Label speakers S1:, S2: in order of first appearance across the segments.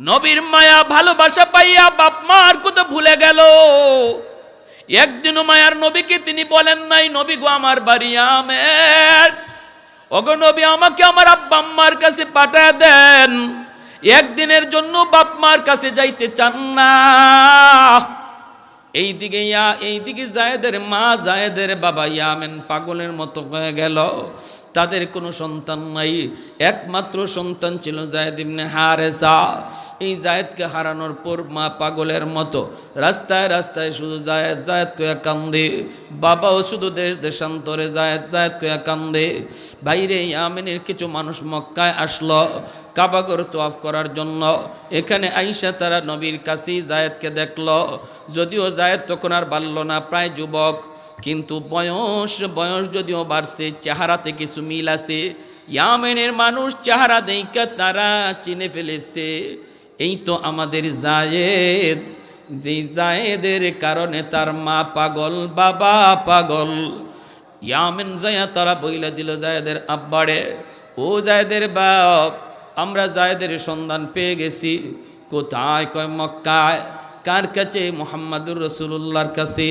S1: নবীর মায়া ভালোবাসা পাইয়া বাপ মার কথা ভুলে গেল। একদিনও মায়ার নবীকে তিনি বলেন নাই, নবী গো, আমার বাড়ি আমের। ওগো নবী, আমাকে আমার আব্বা আম্মার কাছে পাঠায় দেন। একদিনের জন্য বাপ মার কাছে যাইতে চান না। এইদিকে ইয়া, এইদিকে জায়েদের মা, জায়েদের বাবা ইয়ামেন পাগলের মতো হয়ে গেল। তাদের কোনো সন্তান নাই। একমাত্র সন্তান ছিল জায়েদ ইবনে হারেসা। এই জায়েদকে হারানোর পর মা পাগলের মতো রাস্তায় রাস্তায় শুধু জায়েদ জায়েদ কয়া কান্দে। বাবাও শুধু দেশ দেশান্তরে জায়েদ জায়েদ কয়া কান্দে। বাইরে ইয়ামেনের কিছু মানুষ মক্কায় আসলো কাবাগর তোয়াফ করার জন্য। এখানে আইসা তারা নবীর কাছেই জায়েদকে দেখল। যদিও জায়েদ তখন আর বাড়ল না, প্রায় যুবক। কিন্তু বয়স বয়স যদিও বাড়ছে চেহারাতে কিছু মিল আছে। ইয়ামেনের মানুষ চেহারা দেইকা তারা চিনে ফেলেছে। এই তো আমাদের জায়েদ। যে জায়েদের কারণে তার মা পাগল, বাবা পাগল। ইয়ামেন জায়া তারা বইলা দিল জায়েদের আব্বারে, ও জায়েদের বাপ, আমরা জায়েদের সন্ধান পেয়ে গেছি। কোথায়? কয় মক্কায়? কার কাছে? মোহাম্মদুর রসুল্লাহর কাছে।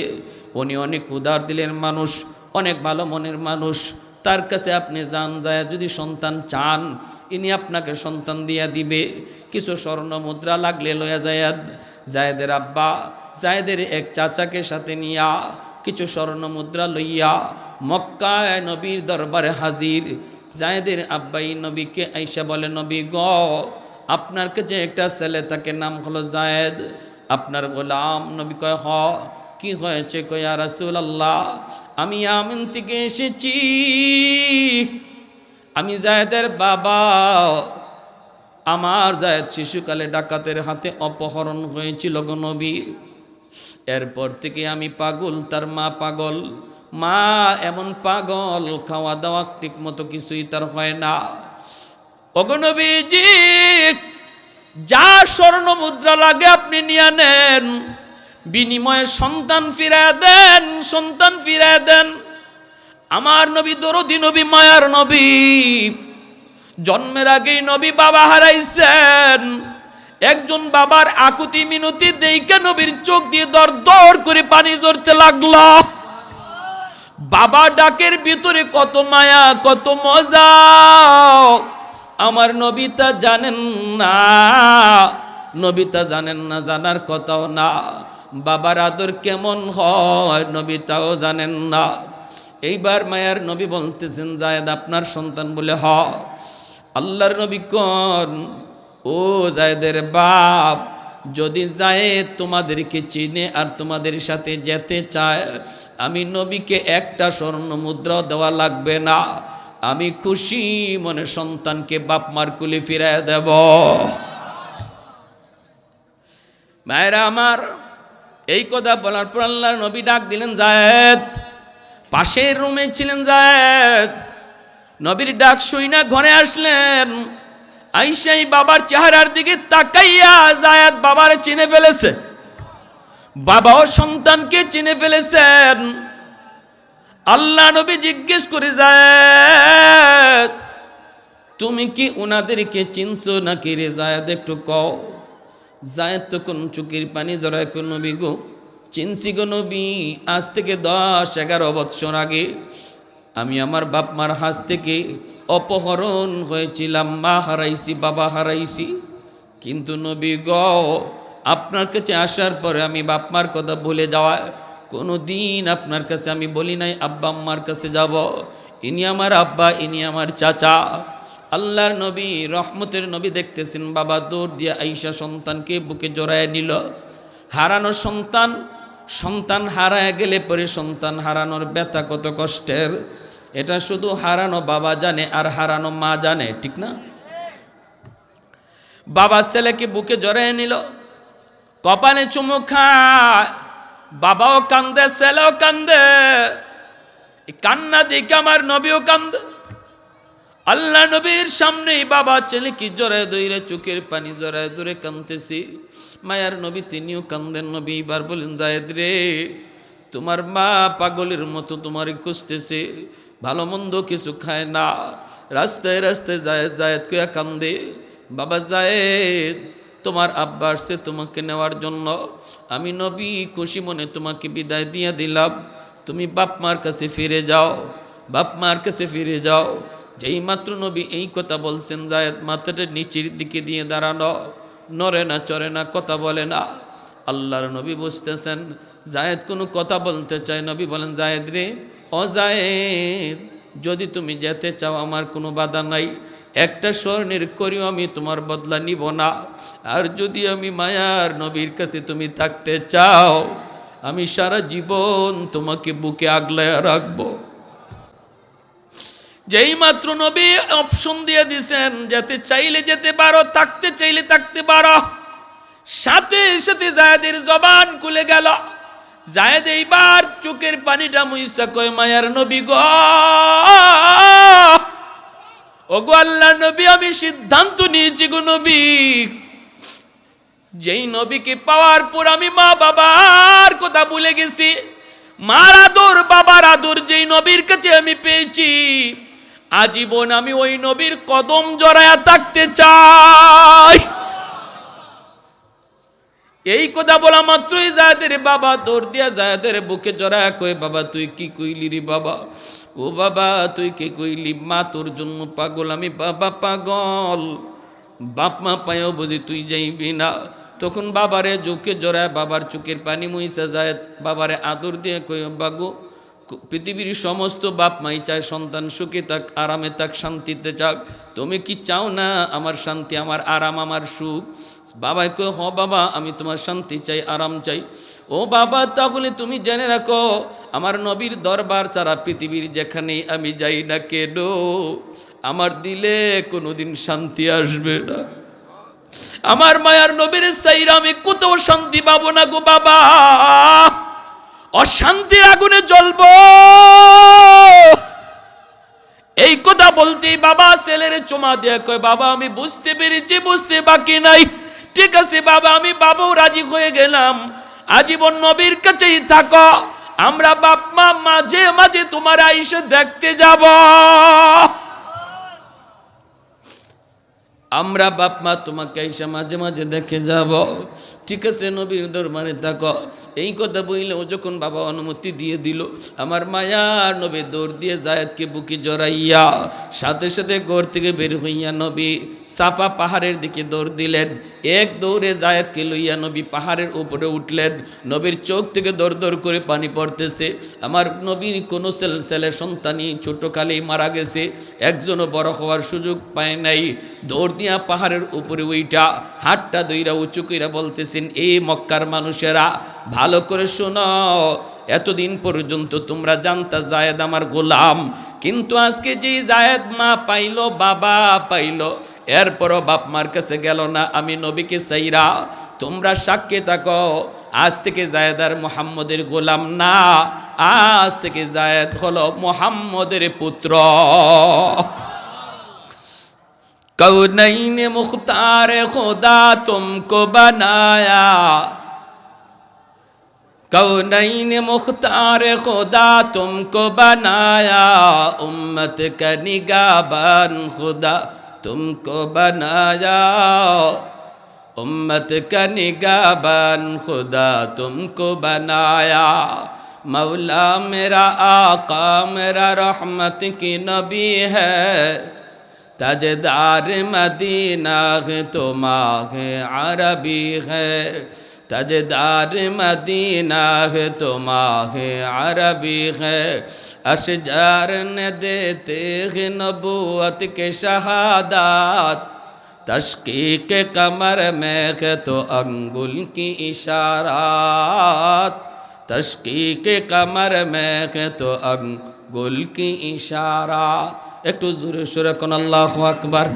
S1: উনি অনেক উদার দিলের মানুষ, অনেক ভালো মনের মানুষ। তার কাছে আপনি যান, যায়, যদি সন্তান চান, ইনি আপনাকে সন্তান দিয়া দিবে। কিছু স্বর্ণ মুদ্রা লাগলে লয়া জায়াদ জায়েদের আব্বা, জায়েদের এক চাচাকে সাথে নিয়া, কিছু স্বর্ণ মুদ্রা লইয়া মক্কায় নবীর দরবারে হাজির। জায়েদের আব্বাই নবীকে আইসা বলে, নবী গ, আপনার কাছে একটা ছেলে, তাকে নাম হলো জায়েদ। আপনার গোলাম। নবী কয়, হ। কি হয়েছে কয়া রাসুল আল্লাহ আমি আমিন থেকে এসেছি। আমি জায়দের বাবা। আমার জায়েদ শিশুকালে ডাকাতের হাতে অপহরণ হয়েছিল গো নবী। এরপর থেকে আমি পাগল, তার মা পাগল। মা এমন পাগল খাওয়া দাওয়া ঠিক মতো কিছুই তার হয় না। অগনবীজি যা স্বর্ণ মুদ্রা লাগে আপনি নিয়ে নেন। বিনিময়ে সন্তান ফিরায় দেন, সন্তান ফিরায় দেন। আমার নবী দরদি, নবী মায়ার নবী। জন্মের আগেই নবী বাবা হারাইছেন। একজন বাবার আকুতি মিনতি দেইকে নবীর চোখ দিয়ে দর দর করে পানি জড়তে লাগল। বাবা ডাকের ভিতরে কত মায়া, কত মজা। আমার নবিতা জানেন না নবিতা জানেন না, জানার কথাও না। বাবার আদর কেমন হয় নবী তাও জানেন না। এইবার মায়ার নবী বলতেছেন, জায়দ, আপনার সন্তান বলে হ। আল্লাহর নবী কন? ও জায়দের বাপ, যদি যায় তোমাদেরকে চিনে আর তোমাদের সাথে যেতে চায়, আমি নবীকে একটা স্বর্ণ মুদ্রা দেওয়া লাগবে না। আমি খুশি মনে সন্তানকে বাপ মার কুলি ফিরায় দেব। মায়েরা আমার এই কথা বলার পর আল্লাহর নবী ডাক দিলেন, জায়েদ, পাশের রুমে ছিলেন জায়েদ। নবীর ডাক শুই না ঘরে আসলেন। আইসাই বাবার চেহারার দিকে তাকাইয়া জায়াত বাবার চিনে ফেলেছে। বাবাও সন্তানকে চিনে ফেলেছেন। আল্লাহ নবী জিজ্ঞেস করে যায় তুমি কি ওনাদেরকে চিনছো নাকি রে? জায়াদ, একটু কও। জায়াদ তো কোন চুকির পানি জড়ায় কোন নবী গো? চিনছি গো নবী, আজ থেকে দশ এগারো বৎসর আগে আমি আমার বাপ মার হাত থেকে অপহরণ হয়েছিলাম, মা হারাইছি, বাবা হারাইছি। কিন্তু নবী গ, আপনার কাছে আসার পরে আমি বাপ মার কথা ভুলে যাওয়া কোনো দিন আপনার কাছে আমি বলি নাই, আব্বা আম্মার কাছে যাব। ইনি আমার আব্বা, ইনি আমার চাচা। আল্লাহর নবী, রহমতের নবী দেখতেছেন, বাবা দৌড় দিয়ে আইসা সন্তানকে বুকে জড়ায় নিল। হারানো সন্তান সন্তান হারায় গেলে পরে সন্তান হারানোর ব্যথা কত কষ্টের। এটা শুধু হারানো বাবা জানে আর হারানো মা জানে, ঠিক না? বাবা ছেলেকে বুকে জড়ায় নিল, কপালে চুমু খায়, বাবাও কান্দে, ছেলেও কান্দে কান্না দিকে আমার নবীও কান্দে। আল্লাহ নবীর সামনেই বাবা ছেলে কি জড়ায় দইরে চোখের পানি জড়ায় দূরে কান্দতেছি মায়ার নবী তিনিও কান্দেন নবী এবার বলেন, জায়দ রে, তোমার মা পাগলের মতো তোমার খুঁজতেছে, ভালো মন্দ কিছু খায় না। রাস্তায় রাস্তায় জায়দ জায়দ কয়া কান্দে বাবা জায়েদ, তোমার আব্বা আসছে তোমাকে নেওয়ার জন্য। আমি নবী খুশি মনে তোমাকে বিদায় দিয়ে দিলাম। তুমি বাপ মার কাছে ফিরে যাও, বাপ মার কাছে ফিরে যাও। যেই মাত্র নবী এই কথা বলছেন জায়দ মাথাটা নিচের দিকে দিয়ে দাঁড়ানো, নড়ে না, চড়ে না, কথা বলে না। আল্লাহর নবী বুঝতেছেন, জায়েদ কোনো কথা বলতে চায়, নবী বলেন, জায়েদ রে, ও জায়েদ, যদি তুমি যেতে চাও, আমার কোনো বাধা নাই। একটা স্বর্ণের করিও আমি তোমার বদলা নিব না। আর যদি আমি মায়ার নবীর কাছে তুমি থাকতে চাও, আমি সারা জীবন তোমাকে বুকে আগলায় রাখব। যেই মাত্র নবী অপশন দিয়ে দিছেন, যাতে চাইলে যেতে পারো, থাকতে চাইলে থাকতে পারো। সাথে সাথে জায়দের জবান খুলে গেল। জায়দ এইবার চোখের পানিটা মুইসা কয়, মায়ার নবী গো। ও গো আল্লাহ নবী, আমি সিদ্ধান্ত নিয়েছি গো নবী। যেই নবীকে পাওয়ার পর আমি মা বাবার কথা ভুলে গেছি। মার আদর, বাবার আদর যেই নবীর কাছে আমি পেয়েছি। আজীবন আমি ওই নবীর কদম জড়ায়া থাকতে চাই। এই কথা বলা মাত্রই জায়দের বাবা দৌড় দিয়া জায়দের বুকে জড়ায় কয়ে, বাবা, তুই কি কইলি রে বাবা? ও বাবা, তুই কি কইলি? মা, তোর জন্য পাগল, আমি বাবা পাগল। বাপ, মা পায়ও বুঝি তুই যাইবি না। তখন বাবারে চোখে জড়ায় বাবার চোখের পানি মুইসা যায় বাবারে আদর দিয়ে কই বাগো পৃথিবীর সমস্ত বাপ মাই চায় সন্তান সুখে থাক, আরামে থাক, শান্তিতে থাক তুমি কি চাও না আমার শান্তি, আমার আরাম, আমার সুখ? বাবাই কয় হ বাবা, আমি তোমার শান্তি চাই, আরাম চাই। ও বাবা, তাহলে তুমি জেনে রাখো, আমার নবীর দরবার ছাড়া পৃথিবীর যেখানে আমি যাই না কেন, আমার দিলে কোনোদিন শান্তি আসবে না। আমার মায়ার নবীর সাইরা আমি কোথাও শান্তি পাবো না গো বাবা। অশান্তির আগুনে জ্বলব। এই কথা বলতেই বাবা ছেলের চোমা দিয়ে কয়, বাবা, আমি বুঝতে পেরেছি, বুঝতে বাকি নাই। ঠিক আছে, বাবা, আমি বাবাও রাজি হয়ে গেলাম। আজীবন নবীর কাছেই থাকো। আমরা বাপ, মা, মাঝে মাঝে তোমার আইসে দেখতে যাব। আমরা বাপ, মা তোমাকে আইসা মাঝে মাঝে দেখে যাব। ঠিক আছে নবীর দরবারে থাকো এই কথা বইলে ও যখন বাবা অনুমতি দিয়ে দিল, আমার মায়ার নবী দৌড় দিয়ে জায়দকে বুকে জড়াইয়া সাথে সাথে ঘর থেকে বের হইয়া নবী সাফা পাহাড়ের দিকে দৌড় দিলেন। এক দৌড়ে জায়দকে লইয়া নবী পাহাড়ের উপরে উঠলেন। নবীর চোখ থেকে দৌড় দৌড় করে পানি পড়তেছে। আমার নবীর কোনো ছেলে সন্তানই ছোটকালেই মারা গেছে। একজনও বড় হওয়ার সুযোগ পায় নাই। দৌড় দিয়া পাহাড়ের উপরে ওইটা হাতটা দইরা উঁচু কইরা বলতেছেন এই মক্কার মানুষেরা, ভালো করে শোনো, এতদিন পর্যন্ত তোমরা জানতা জায়েদ আমার গোলাম, কিন্তু আজকে যে জায়েদ মা পাইলো, বাবা পাইলো, এরপরও বাপ মার কাছে গেল না, আমি নবীকে সাইরা, তোমরা সাক্ষী থাকো, আজ থেকে জায়েদ আর মোহাম্মদের গোলাম না, আজ থেকে জায়েদ হলো মোহাম্মদের পুত্র। کونین مختار خدا تم کو بنایا۔ کونین مختار خدا تم کو بنایا۔ امت کا نگاہ بان خدا تم کو بنایا۔ امت کا نگاہ بان خدا تم کو بنایا۔ مولا میرا آقا، میرا رحمت کی نبی ہے۔ تجدار مدینہ تم ہے عربی ہے تجدار مدینہ تم ہے عربی ہے اشجار نے دیتے ہیں نبوت کے شہادات تشقیق کمر میں ہے تو انگل کی اشارات تشقیق کمر میں ہے تو انگل کی اشارات একটু জোরে সোরে কোন আল্লাহ আকবার।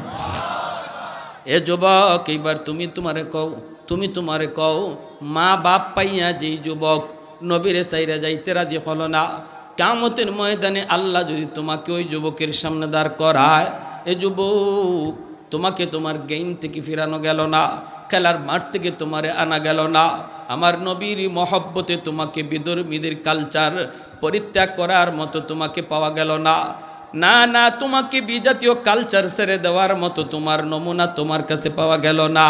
S1: এ যুবক, এইবার তুমি তোমারে কও, তুমি তোমারে কও, মা বাপ পাইয়া যেই যুবক নবীরে সাইরা যাইতে রাজি হলো না কামতের ময়দানে আল্লাহ যদি তোমাকে ওই যুবকের সামনে দাঁড় করায়, এ যুবক, তোমাকে তোমার গেম থেকে ফিরানো গেল না, খেলার মাঠ থেকে তোমারে আনা গেল না, আমার নবীর মহব্বতে তোমাকে বিদর্মীদের কালচার পরিত্যাগ করার মতো তোমাকে পাওয়া গেল না না না, তোমাকে বিজাতীয় কালচার ছেড়ে দেওয়ার মতো তোমার নমুনা তোমার কাছে পাওয়া গেল না।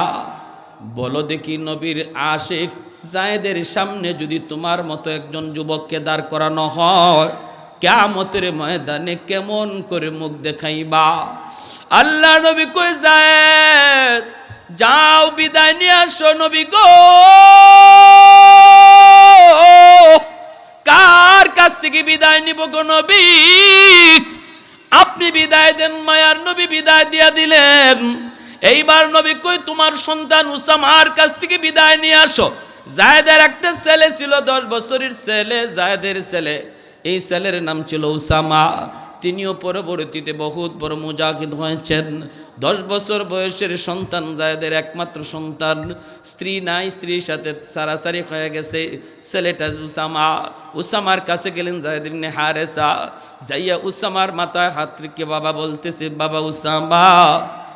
S1: বলো দেখি নবীর আশেক জায়েদের সামনে যদি তোমার মতো একজন যুবককে দাঁড় করানো হয় কেমতের ময়দানে কেমন করে মুখ দেখাইবা? আল্লাহ নবী কই যায় যাও বিদায় নিয়ে আসো নবী গো। কার কাছ থেকে বিদায় নিব গো নবী? আপনি বিদায় দেন, মায়ার নবী বিদায় দিয়া দিলেন। এইবার নবী কই, তোমার সন্তান উসামার কাছ থেকে বিদায় নিয়ে আসো। জায়দের একটা ছেলে ছিল, দশ বছরের ছেলে, জায়দের ছেলে। এই ছেলের নাম ছিল উসামা। তিনিও পরবর্তীতে বহুত বড় মুজাহিদ হয়েছেন। দশ বছর বয়সের সন্তান জায়দের একমাত্র সন্তান, স্ত্রী নাই, স্ত্রীর সাথে সারাসারি হয়ে গেছে। ছেলেটা উসামা, উসামার কাছে গেলেন জায়দ হারেসা। যাইয়া উসামার মাথায় হাত রেখে বাবা বলতেছে, বাবা উসামা,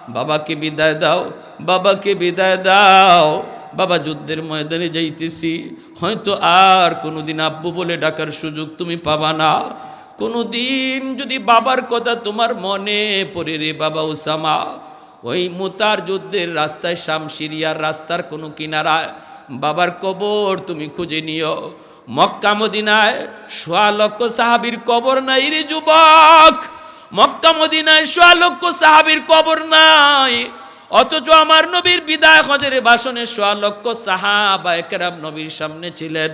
S1: বাবাকে বিদায় দাও, বাবাকে বিদায় দাও। বাবা যুদ্ধের ময়দানে যাইতেছি। হয়তো আর কোনোদিন আব্বু বলে ডাকার সুযোগ তুমি পাবা না। কোনোদিন যদি বাবার কথা তোমার মনে পড়ে রে বাবা উসামা, ওই মুতার যুদ্ধের রাস্তায় শাম সিরিয়ার রাস্তার কোনো কিনারায় বাবার কবর তুমি খুঁজে নিও। মক্কা মদিনায় সোয়া লক্ষ সাহাবির কবর নাই রে যুবক। মক্কা মদিনায় সোয়া লক্ষ সাহাবির কবর নাই। অথচ আমার নবীর বিদায় হজের ভাষণে সোয়া লক্ষ সাহাবা একরাম নবীর সামনে ছিলেন।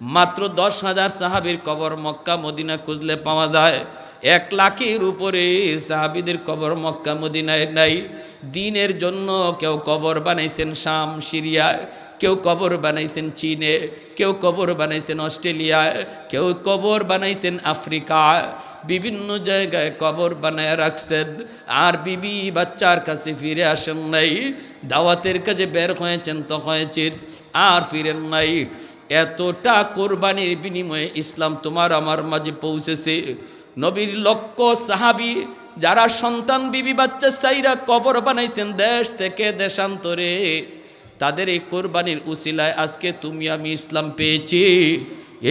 S1: মাত্র দশ হাজার সাহাবির কবর মক্কা, মদিনা খুঁজলে পাওয়া যায়। এক লাখের উপরে সাহাবিদের কবর মক্কা, মদিনায় নাই। দিনের জন্য কেউ কবর বানাইছেন শাম, সিরিয়ায়। কেউ কবর বানাইছেন চীনে। কেউ কবর বানাইছেন অস্ট্রেলিয়ায়। কেউ কবর বানাইছেন আফ্রিকায়। বিভিন্ন জায়গায় কবর বানায় রাখছেন। আর বিবি বাচ্চার কাছে ফিরে আসেন নাই। দাওয়াতের কাজে বের হয়েছেন তো হয়েছেন আর ফিরেন নাই। এতটা কোরবানির বিনিময়ে ইসলাম তোমার আমার মাঝে পৌঁছেছে। নবীর লক্ষ্য সাহাবি, যারা সন্তান বিবি বাচ্চা সাইরা কবর বানাইছেন দেশ থেকে দেশান্তরে, তাদের এই কোরবানির উসিলায় আজকে তুমি আমি ইসলাম পেয়েছি।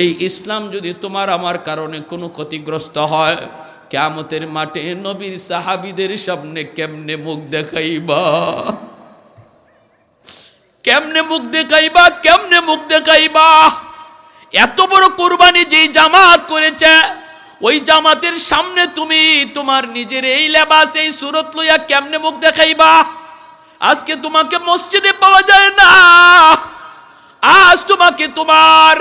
S1: এই ইসলাম যদি তোমার আমার কারণে কোনো ক্ষতিগ্রস্ত হয় কেমতের মাঠে নবীর সাহাবিদের সামনে কেমনে মুখ দেখাইবা? কেমনে মুখ দেখাইবা, কেমনে মুখ দেখাইবা? এত বড় কোরবানি যেই জামাত করেছে, ওই জামাতের সামনে তুমি তোমার নিজের এই লেবাস, এই সুরত লইয়া কেমনে মুখ দেখাইবা? আজকে তোমাকে মসজিদে পাওয়া যায় না। আজ তোমাকে তোমার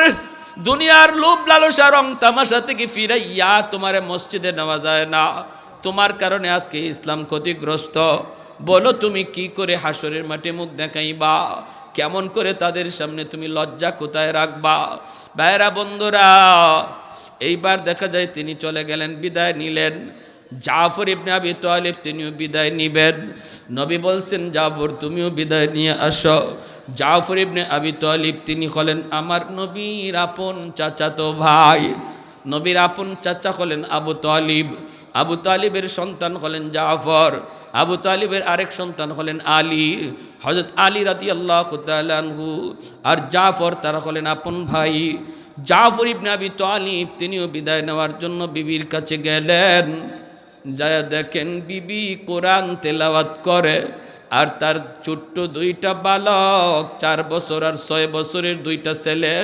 S1: দুনিয়ার লোভ লালসা রং তামাশা থেকে ফিরাইয়া তোমার মসজিদে নেওয়া যায় না। তোমার কারণে আজকে ইসলাম ক্ষতিগ্রস্ত। বলো তুমি কি করে হাসরের মাঠে মুখ দেখাইবা? কেমন করে তাদের সামনে তুমি লজ্জা কোথায় রাখবা? ভাইরা বন্ধুরা, এইবার দেখা যায় তিনি চলে গেলেন, বিদায় নিলেন। জাফর ইবনে আবি তালিব তিনিও বিদায় নিবেন। নবী বলছেন, জাফর, তুমিও বিদায় নিয়ে আসো। জাফর ইবনে আবি তালিব তিনি হলেন, আমার নবীর আপন চাচাতো ভাই। নবীর আপন চাচা হলেন আবু তালিব। আবু তালিবের সন্তান হলেন জাফর। আবু তালিবের আরেক সন্তান হলেন আলী। হজরত আলী রাতি আল্লাহ আনহু আর জাফর তারা হলেন আপন ভাই। জাফর ইবনে আবি তালিব তিনিও বিদায় নেওয়ার জন্য বিবির কাছে গেলেন। যায় দেখেন বিবি কোরআন তেলাওয়াত করে আর তার ছোট্ট দুইটা বালক, চার বছর আর ছয় বছরের দুইটা ছেলে,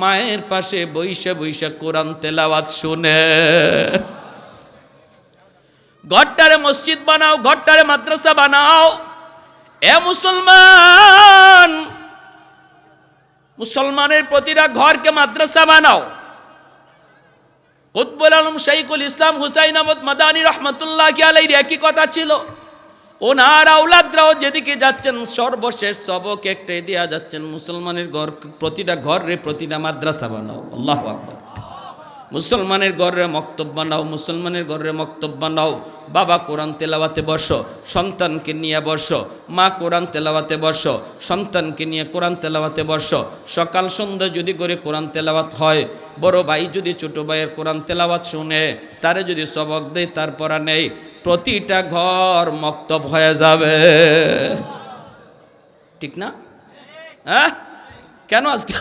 S1: মায়ের পাশে বৈশা বৈশা কোরআন তেলাওয়াত শুনে। ঘরটারে মসজিদ বানাও, ঘরটারে মাদ্রাসা বানাও। এ মুসলমান, মুসলমানের প্রতিটা ঘরকে মাদ্রাসা বানাও। কুতবুল আলম শাইখুল ইসলাম হুসাইন আহমদ মাদানী রহমতুল্লাহ আলাইর একই কথা ছিল। ওনার আউলাদরাও যেদিকে যাচ্ছেন, সর্বশেষ সবক একটাই দেওয়া যাচ্ছেন, মুসলমানের ঘর, প্রতিটা ঘরে প্রতিটা মাদ্রাসা বানাও। আল্লাহ আকবর। মুসলমানের ঘরে মক্তব বানাও মুসলমানের ঘরে মক্তব বানাও বাবা কোরআন তেলাওয়াতে বস, সন্তানকে নিয়ে বস, মা কোরআন তেলাওয়াতে বস, সন্তানকে নিয়ে কোরআন তেলাওয়াতে বস। সকাল সন্ধ্যা যদি করে কোরআন তেলাওয়াত হয়, বড় ভাই যদি ছোট ভাইয়ের কোরআন তেলাওয়াত শুনে, তারে যদি সবক দেয়, তার পড়া নেই, প্রতিটা ঘর মক্তব হয়ে যাবে। ঠিক না? হ্যাঁ? কেন আজকে?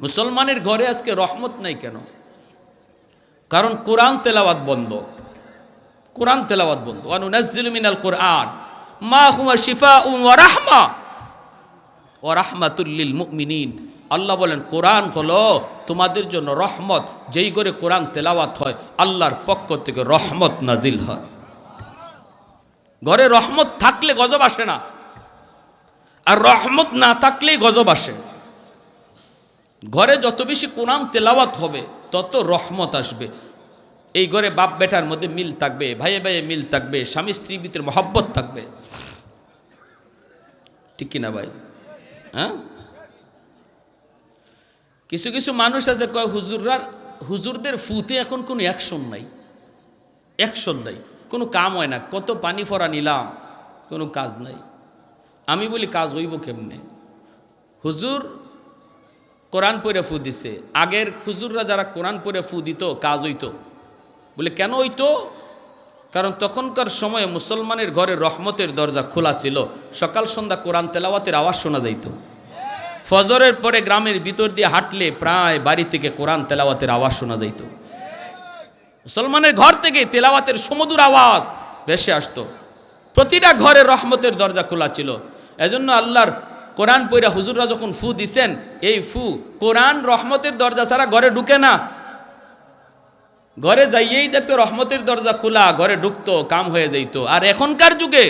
S1: মুসলমানের ঘরে আজকে রহমত নাই কেন? কারণ কোরআন তেলাওয়াত বন্ধ। কোরআন তেলাওয়াত বন্ধ। অনুনাজ্জিল মিনাল কোরআন। মা হুয়া শিফা উম রাহমা। ও রাহমাতুল্লিল মুমিনিন। আল্লাহ বলেন, কোরআন হলো তোমাদের জন্য রহমত। যেই করে কোরআন তেলাওয়াত হয়, আল্লাহর পক্ষ থেকে রহমত নাজিল হয়। ঘরে রহমত থাকলে গজব আসে না। আর রহমত না থাকলেই গজব আসে। ঘরে যত বেশি কোরআন তেলাওয়াত হবে, তত রহমত আসবে। এই ঘরে বাপ বেটার মধ্যে মিল থাকবে, ভাইয়ে ভাইয়ে মিল থাকবে, স্বামী স্ত্রীর ভিতরে মহব্বত থাকবে। ঠিক কিনা ভাই? হ্যাঁ? কিছু কিছু মানুষ আছে, কয় হুজুররার, হুজুরদের ফুতে এখন কোনো অ্যাকশন নাই। অ্যাকশন নাই। কোনো কাম হয় না। কত পানি ফরা নিলাম, কোনো কাজ নাই। আমি বলি কাজ হইব কেমনে? হুজুর কোরআন পড়ে ফু দিছে। আগের খুজুররা যারা কোরআন পড়ে ফু দিত, কাজ হইতো। বলে, কেন হইতো? কারণ তখনকার সময়ে মুসলমানের ঘরে রহমতের দরজা খোলা ছিল। সকাল, সন্ধ্যা কোরআন তেলাওয়াতের আওয়াজ শোনা যাইত। ফজরের পরে গ্রামের ভিতর দিয়ে হাঁটলে প্রায় বাড়ি থেকে কোরআন তেলাওয়াতের আওয়াজ শোনা যাইত। মুসলমানের ঘর থেকে তেলাওয়াতের সমুদুর আওয়াজ ভেসে আসতো। প্রতিটা ঘরে রহমতের দরজা খোলা ছিল। এজন্য আল্লাহর কোরআন পইরা হুজুররা যখন ফু দিছেন, এই ফু কোরআন রহমতের দরজা ছাড়া ঘরে ঢুকে না। ঘরে যাইয়েই দেখতো রহমতের দরজা খোলা, ঘরে ঢুকতো, কাম হয়ে যাইতো। আর এখনকার যুগে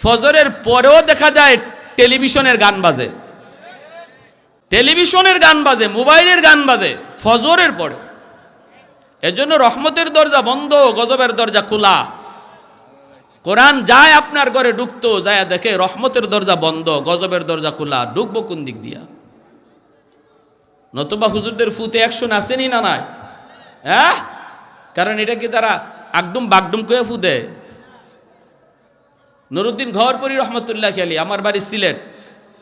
S1: ফজরের পরেও দেখা যায় টেলিভিশনের গান বাজে। টেলিভিশনের গান বাজে, মোবাইলের গান বাজে, ফজরের পরে। এজন্য রহমতের দরজা বন্ধ, গজবের দরজা খোলা। কোরআন যায় আপনার ঘরে ঢুকতো, যায় দেখে রহমতের দরজা বন্ধ, গজবের দরজা খোলা, ঢুকবো কোন দিক দিয়া? নতুবা হুজুরদের ফুতে অ্যাকশন আসেনি না নাই? হ্যাঁ? কারণ এটা কি তারা আগডুম বাগডুম করে ফু দেয় নুরুদ্দিন ঘরপুরি রহমতুল্লাহ খেয়ালি আমার বাড়ি সিলেট।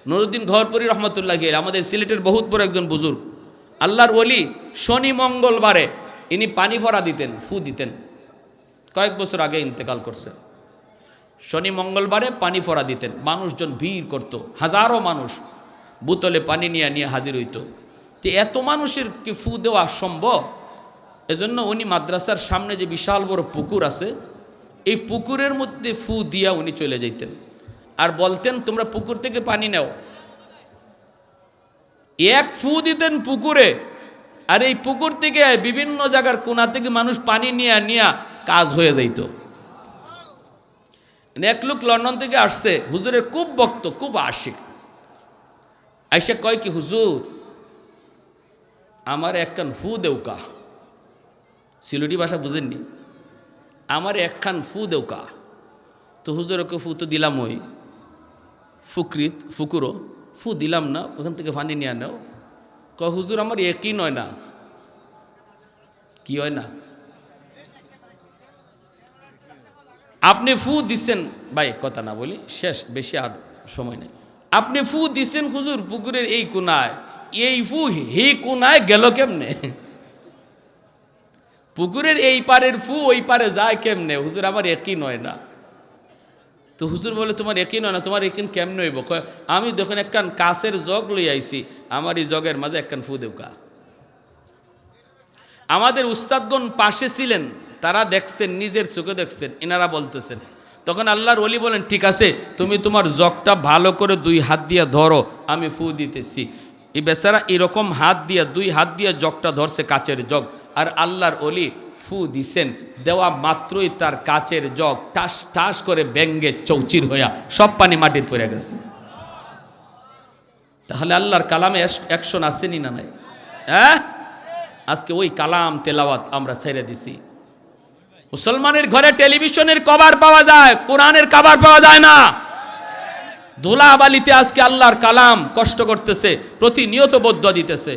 S1: নুরুদ্দিন ঘরপুরি রহমতুল্লাহ আলী, আমাদের সিলেটের বহুত বড় একজন বুজুর্গ। আল্লাহর ওলি শনি মঙ্গলবারে ইনি পানি ভরা দিতেন, ফু দিতেন। কয়েক বছর আগে ইন্তেকাল করছেন শনি মঙ্গলবারে পানি ফরা দিতেন। মানুষজন ভিড় করত, হাজারো মানুষ বোতলে পানি নিয়ে নিয়ে হাজির হইত। তো এত মানুষের কি ফু দেওয়া সম্ভব? এজন্য উনি মাদ্রাসার সামনে যে বিশাল বড় পুকুর আছে, এই পুকুরের মধ্যে ফু দিয়া উনি চলে যাইতেন। আর বলতেন, তোমরা পুকুর থেকে পানি নেও। এক ফু দিতেন পুকুরে। আর এই পুকুর থেকে বিভিন্ন জায়গার কোনা থেকে মানুষ পানি নিয়ে নিয়ে কাজ হয়ে যাইত। এক লোক লন্ডন থেকে আসছে, হুজুরের খুব ভক্ত, খুব আশিক। আইসা কয় কি, হুজুর, আমার একখান ফু দেউকা সিলুটি ভাষা বুঝেননি। আমার একখান ফু দেউকা তো হুজুর ওকে ফু তো দিলাম ওই, ফুকরিত, ফুকুরো, ফু দিলাম না, ওখান থেকে পানি নিয়ে নাও। ক হুজুর, আমার একই নয় না? কি হয় না? আপনি ফু দিচ্ছেন ভাই, কথা না বলি, শেষ, বেশি আর সময় নেই। আপনি ফু দিচ্ছেন হুজুর পুকুরের এই কোনায় এই ফু হে কোনায় গেল কেমনে? পুকুরের এই পারের ফু ওই পারে যায় কেমনে? হুজুর, আমার একই নয় না। তো হুজুর বলে, তোমার একই নয় না, তোমার একিন কেমনে হইব? আমি দেখুন একখান কাছের জগ লই আইছি, আমার এই জগের মাঝে একখান ফু দেউকা। আমাদের উস্তাদগণ পাশে ছিলেন। তারা দেখছেন, নিজের চোখে দেখছেন, এনারা বলতেছেন। তখন আল্লাহর অলি বলেন, ঠিক আছে, তুমি তোমার জগটা ভালো করে দুই হাত দিয়ে ধরো, আমি ফু দিতেছি। এই বেচারা এরকম হাত দিয়ে, দুই হাত দিয়ে জগটা ধরছে কাচের জগ। আর আল্লাহর অলি ফু দিছেন, দেওয়া মাত্রই তার কাচের জগ টাস টাস করে ব্যঙ্গে চৌচির হইয়া সব পানি মাটির পড়ে গেছে। তাহলে আল্লাহর কালামে অ্যাকশন আসেনি না নাই? হ্যাঁ? আজকে ওই কালাম তেলাওয়াত আমরা ছেড়ে দিছি। মুসলমানের ঘরে টেলিভিশনের কভার পাওয়া যায়, কোরআনের কভার পাওয়া যায় না। ধুলাবালিতে আজকে আল্লাহর কালাম কষ্ট করতেছে, প্রতিনিয়ত বদ্ধ দিতেছে।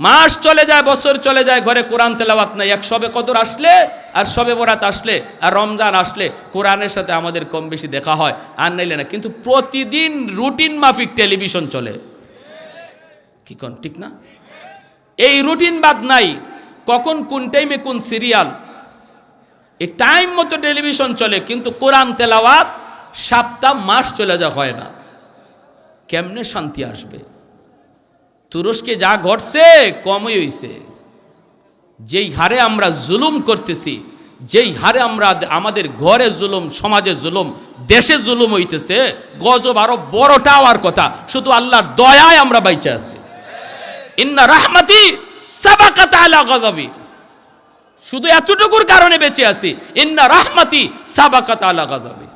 S1: মাস চলে যায়, বছর চলে যায়, ঘরে কোরআন তেলাওয়াত নাই। এক সবে কদর আসলে আর সবে বরাত আসলে আর রমজান আসলে কোরআনের সাথে আমাদের কম বেশি দেখা হয়, আর নাইলে না। কিন্তু প্রতিদিন রুটিন মাফিক টেলিভিশন চলে। কি কোন, ঠিক না? এই রুটিন বাদ নাই, কখন কোন টাইমে কোন সিরিয়াল এই টাইম মতো টেলিভিশন চলে, কিন্তু কোরআন তেলাওয়াত সপ্তাহ, মাস চলে যা হয় না। কেমনে শান্তি আসবে? তুরস্কে যা ঘটছে, কমই হইছে। যেই হারে আমরা জুলুম করতেছি, যেই হারে আমরা আমাদের ঘরে জুলুম, সমাজে জুলুম, দেশে জুলুম হইতেছে, গজব আরও বড়টা টাওয়ার কথা। শুধু আল্লাহর দয়ায় আমরা বাইচে আছি। ইন্না রাহমাতি সাবাকাত আলা গজবি। শুধু এতটুকুর কারণে বেঁচে আছি। ইন্না রাহমাতি সাবাকাত আলা গজবি।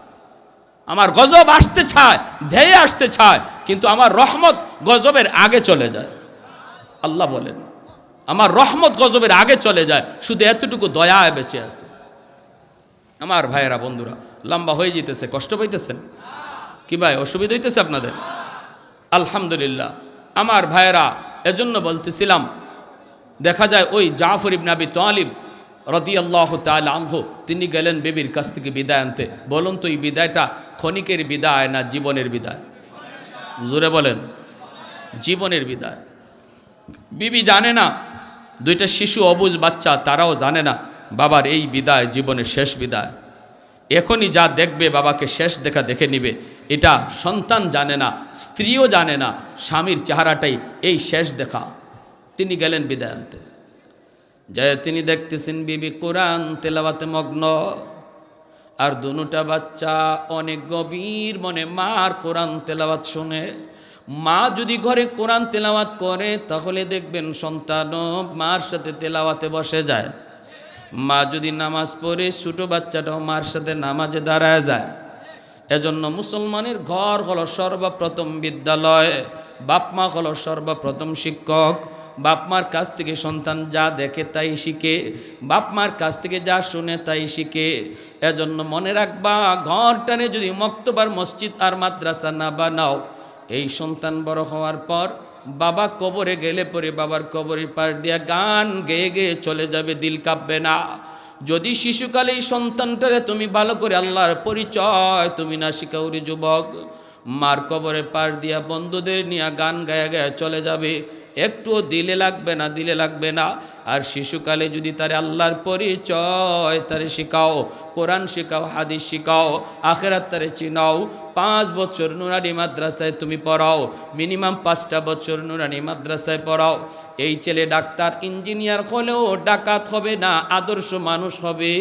S1: আমার গজব আসতে চায় ধেয়ে আসতে চায়, কিন্তু আমার রহমত গজবের আগে চলে যায়। আল্লাহ বলেন, আমার রহমত গজবের আগে চলে যায়, শুধু এতটুকু দয়ায় বেঁচে আছে। আমার ভাইয়েরা, বন্ধুরা, লম্বা হয়ে যেতেছে, কষ্ট পাইতেছেন? কি ভাই, অসুবিধা হইতেছে আপনাদের? আলহামদুলিল্লাহ। আমার ভাইয়েরা, এজন্য বলতেছিলাম, দেখা যায় ওই জাফর ইবনে আবি তালিব রদি আল্লাহ আনহু, তিনি গেলেন বেবির কাছ থেকে বিদায় আনতে। বলুন তো, এই বিদায়টা ক্ষণিকের বিদায় না জীবনের বিদায়? জোরে বলেন, জীবনের বিদায়। বিবি জানে না, দুইটা শিশু অবুজ বাচ্চা, তারাও জানে না, বাবার এই বিদায় জীবনের শেষ বিদায়। এখনই যা দেখবে, বাবাকে শেষ দেখা দেখে নিবে। এটা সন্তান জানে না, স্ত্রীও জানে না, স্বামীর চেহারাটাই এই শেষ দেখা। তিনি গেলেন বিদায় আনতে। যায়, তিনি দেখতেছেন বিবি কোরআন তেলাওয়াতে মগ্ন। আর দুটা বাচ্চা অনেক গভীর মনে মার কোরআন তেলাওয়াত শুনে। মা যদি ঘরে কোরআন তেলাওয়াত করে, তাহলে দেখবেন সন্তানও মার সাথে তেলাওয়াতে বসে যায়। মা যদি নামাজ পড়ে, ছোটো বাচ্চাটাও মার সাথে নামাজে দাঁড়ায় যায়। এজন্য মুসলমানের ঘর হলো সর্বপ্রথম বিদ্যালয় বাপমা হলো সর্বপ্রথম শিক্ষক। বাপ মার কাছ থেকে সন্তান যা দেখে তাই শিখে, বাপ মার কাছ থেকে যা শুনে তাই শিখে। এজন্য মনে রাখবা ঘরটানে যদি মক্তবার মসজিদ আর মাদ্রাসা না বানাও, এই সন্তান বড় হওয়ার পর বাবা কবরে গেলে পরে বাবার কবরের পার দিয়া গান গেয়ে গেয়ে চলে যাবে, দিল কাঁপবে না। যদি শিশুকালে এই সন্তানটারে তুমি ভালো করে আল্লাহর পরিচয়, তুমি না শিখাউরি যুবক, মার কবরে পার দিয়া বন্ধুদের নিয়ে গান গায়া গায়া চলে যাবে। একটুও দিলে লাগবে না, দিলে লাগবে না। আর শিশুকালে যদি তার আল্লাহর পরিচয় তারে শিখাও, কোরআন শিখাও, হাদিস শিখাও, আখেরাত তারে চিনাও, পাঁচ বছর নুরানি মাদ্রাসায় তুমি পড়াও, মিনিমাম পাঁচটা বছর নুরানি মাদ্রাসায় পড়াও। এই ছেলে ডাক্তার, ইঞ্জিনিয়ার হলেও ডাকাত হবে না, আদর্শ মানুষ হবে।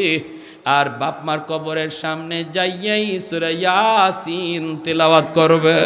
S1: আর বাপমার কবরের সামনে যাইয়াই সুরাইয়াসিন তেলাওয়াত করবে।